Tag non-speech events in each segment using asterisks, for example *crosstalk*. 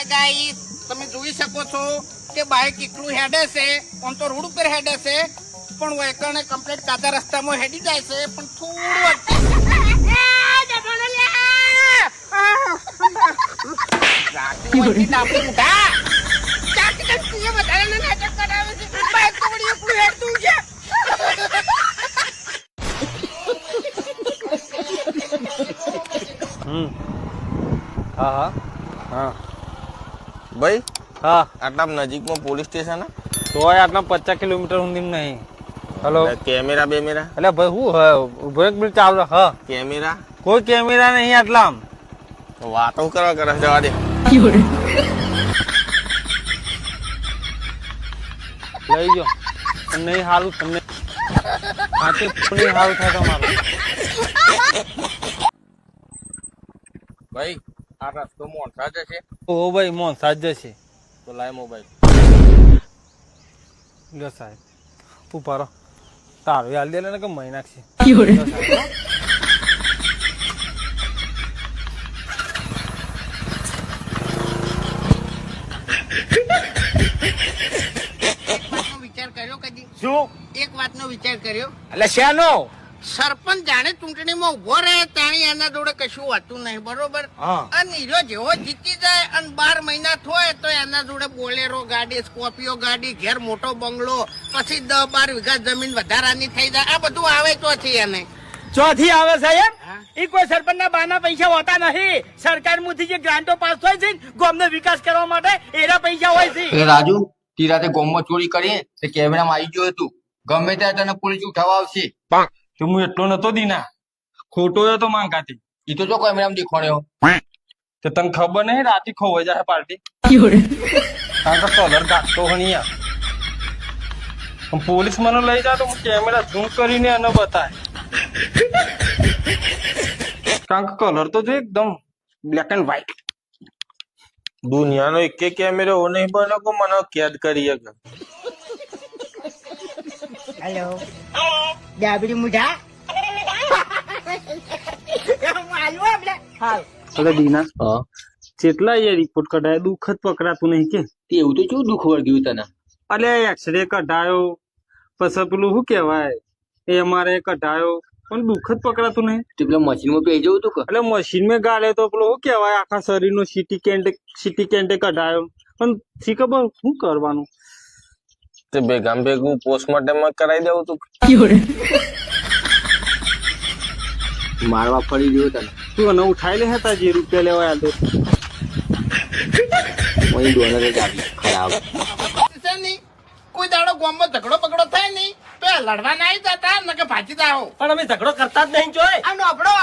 Hi guys તમે જોઈ શકો છો કે બાઇક એકલું હેડે છે આમ તો રોડ ઉપર હેડે છે. પણ વેકરને કમ્પ્લીટ કાચા રસ્તામાં હેડી જાય છે પણ થોડું. હમ. હા હા. હા. ભાઈ હા. આટલા નજીકમાં પોલીસ સ્ટેશન તોય આટલા પચાસ કિલોમીટર સુધી નહીં. હલો કેમેરા બેમેરા? એટલે ભાઈ શું હા? ઊભો એક મિનિટ ચાલો હા. કેમેરા? કોઈ કેમેરા નહીં આટલા આમ વાતો કરવા કરે જવા દે. લઈ ગયો તમને સારું તમને હાથે નહીં સારું થાય તમારું. ભાઈ આ રસ્તો સાજે છે. ઓ ભાઈ મોન સાજે છે. તો લાય મોબાઈલ. લ્યો સાહેબ ઊભા રહો તારું હાલ દે ને કે મહિના છે વિચાર કર્યો કદી? શું? એક વાતનો વિચાર કર્યો. એટલે શેનો? સરપંચ જાણે ચૂંટણીમાં ઊભો રહે તાણી એના જોડે કશું હોતું નહીં બરોબર? અને હીરો જેવો જીતી જાય અને બાર મહિના થોય તો એના જોડે બોલેરો ગાડી સ્કોર્પિયો ગાડી ઘેર મોટો બંગલો પછી દસ બાર વીઘા જમીન વધારાની થઈ જાય. આ બધું આવે તો છે એને? ચોથી આવે સાહેબ એ કોઈ સરપંચ ના બાના પૈસા હોતા નહીં. સરકાર મુથી જે ગ્રાન્ટો પાસ થાય છે ને વિકાસ કરવા માટે એના પૈસા હોય છે. એ રાજુ તી રાતે ગોમમાં ચોરી કરી તે કેમેરામાં આવી ગયો હતું. ગમે ત્યાં તને પોલીસ ઉઠાવવા આવશે. તો હું એટલો નતો દીના. ખોટો હતો માંગાતી. ઈ તો જો કેમેરામાં દેખાણ્યો તો તને ખબર નહીં રાતી ખોવાઈ જાય પાર્ટી? કારણ કે કલર ગાતો હણી પોલીસ મને લઈ જાય તો હું કેમેરા ઝૂમ કરીને એને બતાય. કારણ કે કલર તો જો એકદમ બ્લેક એન્ડ વ્હાઈટ દુનિયાનો એક કેમેરો એવો નહીં બને મને કેદ કરી શકે હેલો ડાબડી મુઢા. *laughs* અરે દીના. કેટલા એ રિપોર્ટ કઢાય દુઃખ જ પકડાતું નહીં કે? તે એવું તો શું દુઃખ વળગ્યું તને? અલે એક્સરે કઢાયો. પછી પેલું શું કહેવાય? અમારે કઢાયો. પણ દુઃખ જ પકડાતું નહીં. તે પેલા મશીનમાં પેઈ જવું તું કે? એટલે મશીનમાં ગાળે તો પેલો શું કહેવાય? આખા શરીરનો સીટી કેન્ટે સીટી કેન્ટે કઢાયો. પણ શી ખબર? શું કરવાનું? તે ભેગામ ભેગું પોસ્ટમોર્ટમ કરાવી દેવું તું. મારવા ફરી ગયો તને. તું અને ઉઠાઈ લે હતા જે રૂપિયા લેવા આવ્યો કોઈ ડોલર જ ખરાબ. કોઈ દાડો ગામમાં ઝઘડો પકડો થાય નહીં. તો લડવા ના જતા ને કે ભાજી દાવ પણ અમે ઝઘડો કરતા જ નહીં જોય. આનો નોબડો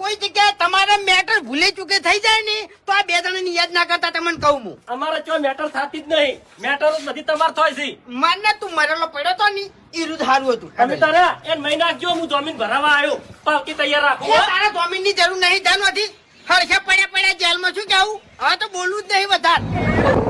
કોઈ જગ્યાએ તમારે મેટર ભૂલી ચૂકે થઈ જાય ને તો આ બે જણાની યાદ ના કરતા તમને કહું હું. અમારે ચો મેટર થતી જ નહીં. મેટર બધી તમાર થાય છે. મને તું મરેલો પડ્યો તો ની એ રૂદ સારું હતું. તમે તારે એ મહિના જો હું જમીન ભરાવા આવ્યો. પાવતી તૈયાર રાખો તારા જમીનની જરૂર નહીં જાણ નથી હરખે પડ્યા પડ્યા જેલમાં શું કેવું? હવે તો બોલવું જ નહીં વધારે.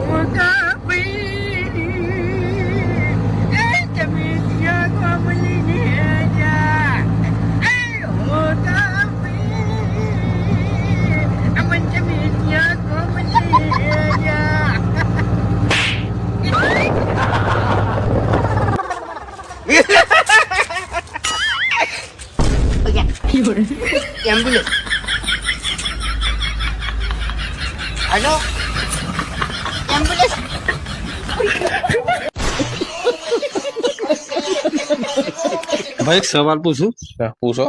ભાઈ એક સવાલ પૂછું? પૂછો.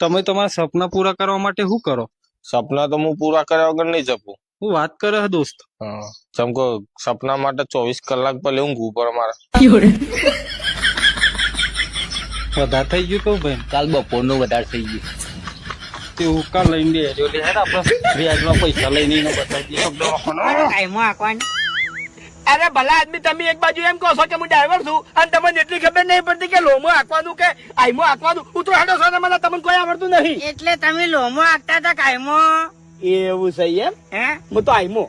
તમે તમારા સપના પૂરા કરવા માટે શું કરો? સપના તો હું પૂરા કર્યા વગર નહીં જપું. હું વાત કરે હે દોસ્ત. ચમકો સપના માટે ચોવીસ કલાક પહેલે ઊંઘવું પડે મારે. વધારે થઈ ગયું કહું ભાઈ. કાલ બપોરનું વધારે થઈ ગયું. તે ઉકા લઈને બે જો લે આપણે વ્યાજમાં પૈસા લઈને બતાવી દઈએ ટાઈમો આકવાની. અરે ભલા આદમી તમે એક બાજુ એમ કહો છો કે હું ડ્રાઈવર છું અને તમને એટલી ખબર નહીં પડતી કે લોમો આંકવાનું કે આઈમો આંકવાનું. તો હેડો છો ને મને તમને કોઈ આવડતું નહીં. એટલે તમે લોમો આકતા હતા કાયમો એવું છે એમ? હે? હું તો આઈમો.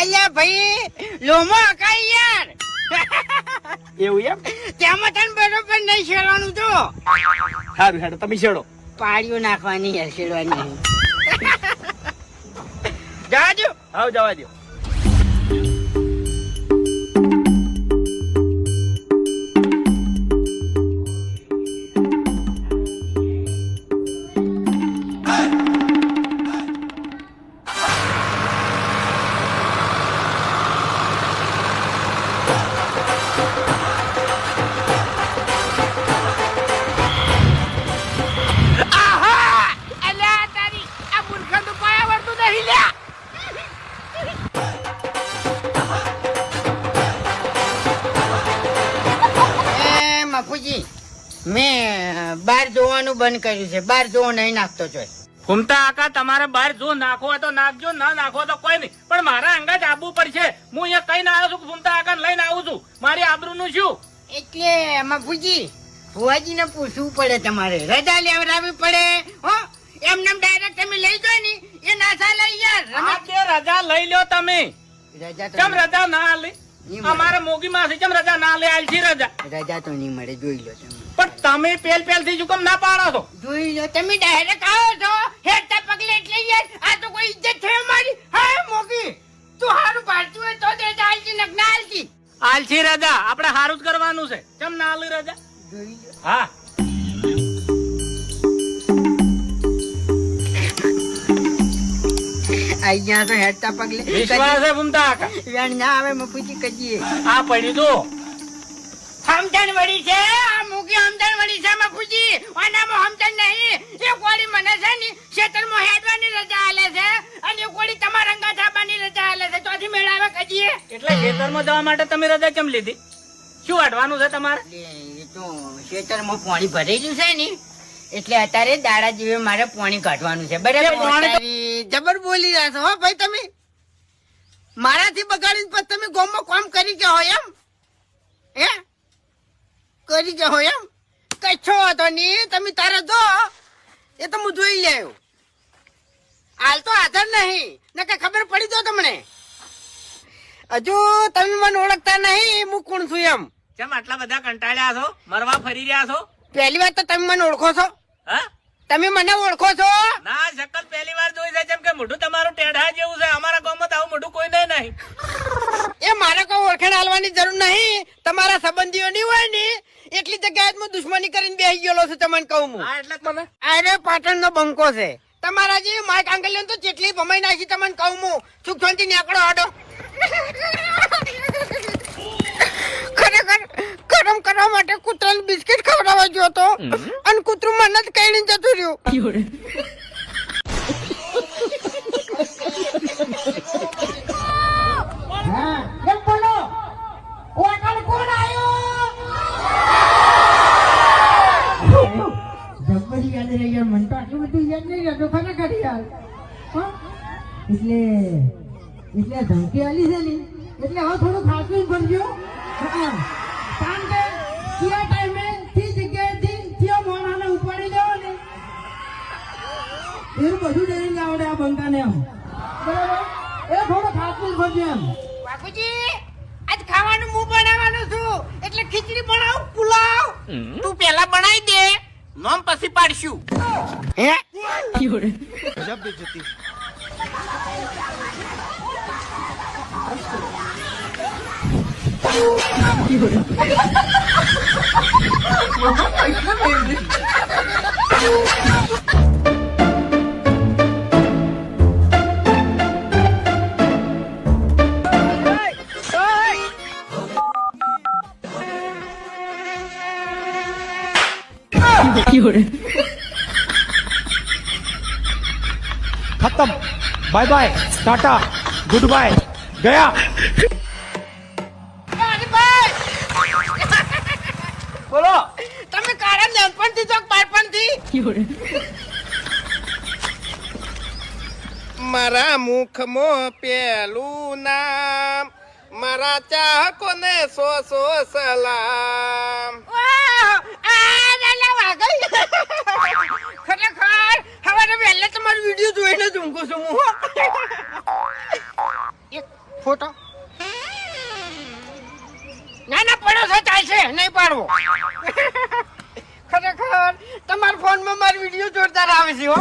અલ્યા ભાઈ લોમો આકાય યાર. એવું એમ? તેમાં તને બરોબર નહીં શેડવાનું તો. સારું હેડો તમે શેડો પાડીઓ નાખવાની શેરવાની નહીં. જવા દો હા જવા દો બંધ કર્યું છે. બહાર જો નહીં નાખતો જોઈ. ઘૂમતા આકા તમારે બહાર જો નાખો તો નાખજો ના નાખો તો કોઈ નહીં. પણ મારા અંગા જ આવવું પડશે હું અહીંયા કઈ ના આવ્યો છું ઘૂમતા આકા લઈને આવું છું? મારી આબરૂનું શું? એટલે મફુજી ભુવાજીને પૂછવું પડે તમારે. રજા લેવડાવી પડે હો? એમને ડાયરેક્ટ તમે લઈ જાઓ ને એ ના લઈ યાર. રજા લઈ લ્યો તમે. રજા કેમ રજા ના લે અમારે મોગી માસી કેમ રજા ના લે આલછી રજા. રજા તો નહીં મળે જોઈ લો તમે. તમે પેલ પેલથી કેમ ના પાડો છો. જોઈ લો તમે ડાયરેક્ટ આવો છો. હેઠતા પગલે એટલે યાર આ તો કોઈ ઇજ્જત છે મારી હા મોગી? તું હારું પાડતું હોય તો દે આલજી નક ના આલજી આલછી રજા. આપણે હારું જ કરવાનું છે. કેમ ના આલી રાજા? જોઈ લો. હા. અહીંયા તો હેઠતા પગલે. વિશ્વાસ હે બુમતા વેણ ના આવે મફુજી કજીએ. આ પડી દો સમજણ વળી છે? આ મૂકી સમજણ વળી છે મફુજી આનામાં સમજણ નહીં. એ કોળી મને છે ને ખેતરમાં હેડવાની રજા આલે છે. અને એ કોળી તમારા રંગા છાપવાની રજા આલે છે. ચોથી મેળાવે કજીએ? એટલે ખેતરમાં જવા માટે તમે રજા કેમ લીધી? શું વાટવાનું છે તમારે? એ તો ખેતરમાં પાણી ભરેલું છે ને એટલે અત્યારે દાડા જેવે મારે પાણી કાઢવાનું છે. બરાબર? જબર બોલી રહ્યા છો હો ભાઈ તમે? મારાથી બગાડીને પછી તમે ગોમમાં કામ કરી કે હોય એમ? હે? કરી જાઓ એમ? કચ્છો હતો ની તમે તારે જો. એ તો હું જોઈ લેયો હાલ તો હાજર નહીં ને કઈ ખબર પડી દો તમને. હજુ તમે મને ઓળખતા નહીં હું કોણ છું એમ? કેમ આટલા બધા કંટાળ્યા છો? મરવા ફરી રહ્યા છો? પહેલી વાત તો તમે મને ઓળખો છો. હા? તમે મને ઓળખો છો? ના શકલ પહેલી વાર જોઈ છે જેમ કે મોઢું તમારું ટેઢા જેવું છે. અમારા ગામમાં તો આવું મોઢું કોઈ નહીં નહીં. એ મારે કોઈ ઓળખાણ આલવાની જરૂર નહીં. તમારા સંબંધીઓ ની હોય ને એટલી જગ્યાએ હું દુશ્મની કરીને બેસી ગયેલો છું તમને કહું હું. હા એટલે તમે આ પાટણ નો બંકો છે. તમારા જે માઇક આંગલ્યો તો જેટલી ભમાઈ નાખી તમને કહું હું. સુખ શાંતિ નીકળો હાડો ખરેખર ગરમ કરવા માટે કૂતરાને બિસ્કિટ ખવડાવવા ગયો હતો. અને કૂતરું મને જ કઈ જતું રહ્યું. મને તો આટલું બધું યાદ નહીં રહેતું ખરેખર યાર એટલે એટલે ધમકી આલી છે ને? એટલે હવે થોડું ખાતું ભરજો. હા. એવું બધું ડેરી આવડે આ બંકાને એમ. એ થોડો ફાસ્ટ ફરજે એમ. બાપુજી આજ ખાવાનું હું બનાવવાનું છું. એટલે ખીચડી બનાવ પુલાવ. તું પહેલા બનાવી દે નોમ પછી પાડશું. હે? ગજબ બેજતી What the fuck? Bye bye tata goodbye ગયા બોલો. તમે કારણ નાનપણથી છો બાળપણથી? મારા મુખ મો પેલું નામ મારા ચાહકોને સો સો સલામ. આ વાગઈ તમારો વીડિયો જોઈને જ ઊંઘું છું, હું એક ફોટો. ના ના પડો છે ચાલશે નહીં પાડવો. ખરેખર, તમારા ફોનમાં મારો વીડિયો જોરદાર આવે છે, હો.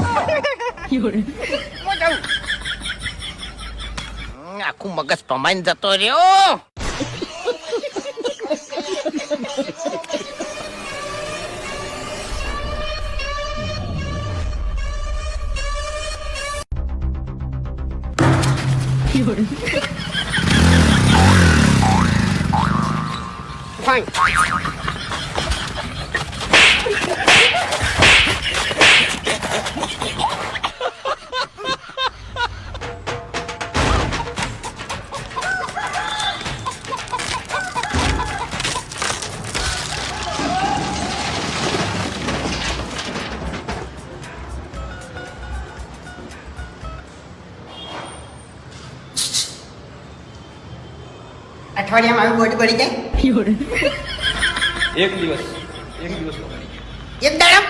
આખું મગજ પમાઈને જતો રહ્યો. はい。અઠવાડિયામાં આવી બોડી પડી જાય? એક દિવસ. એક દિવસ એક દાડા?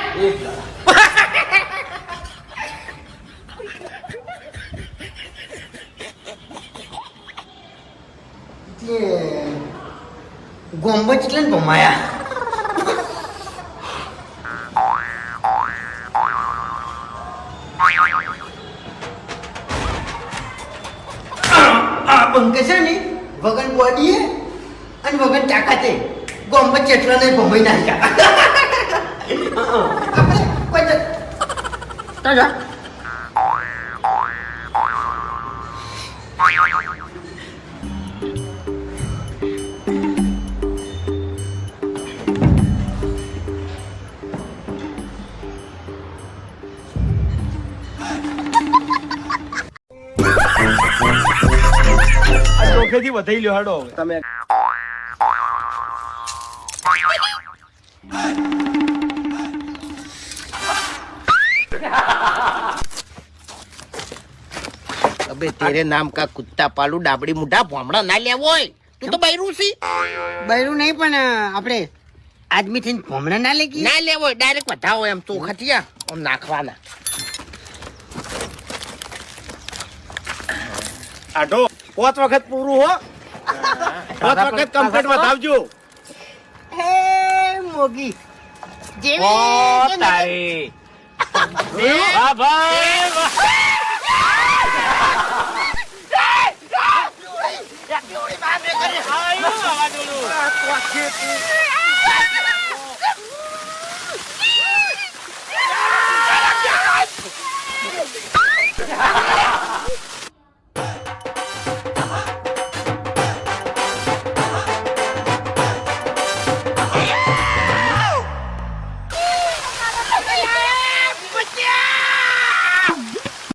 ગોમ્બો એટલે ને ભમાયા. આ વગન બોડી અને વગન તાકાતે ગોમ્બો ચેટલા ને ભમાઈ નાખ્યા. આપણે કોઈ તો ચોખેથી વધાઈ લ્યો હેડો તમે અબે તેરે નામ કા કુત્તા પાલુ ડાબડી મુઢા ભોમડા ના લેવો હોય. તું તો બૈરું છી. બૈરું નહીં પણ આપણે આદમી થઈને ભોમડા ના લેગી ના લેવો હોય ડાયરેક્ટ વધાવો એમ તો ખટિયા આમ નાખવાના. આઢો પાંચ વખત પૂરું હો પાંચ વખત કમ્પ્લીટ બતાવજો હે મોગી જેવી તારી વાહ ભાઈ Aqui, aqui, aqui, aqui, aqui, aqui, aqui, aqui, aqui, aqui, aqui, aqui, aqui, aqui,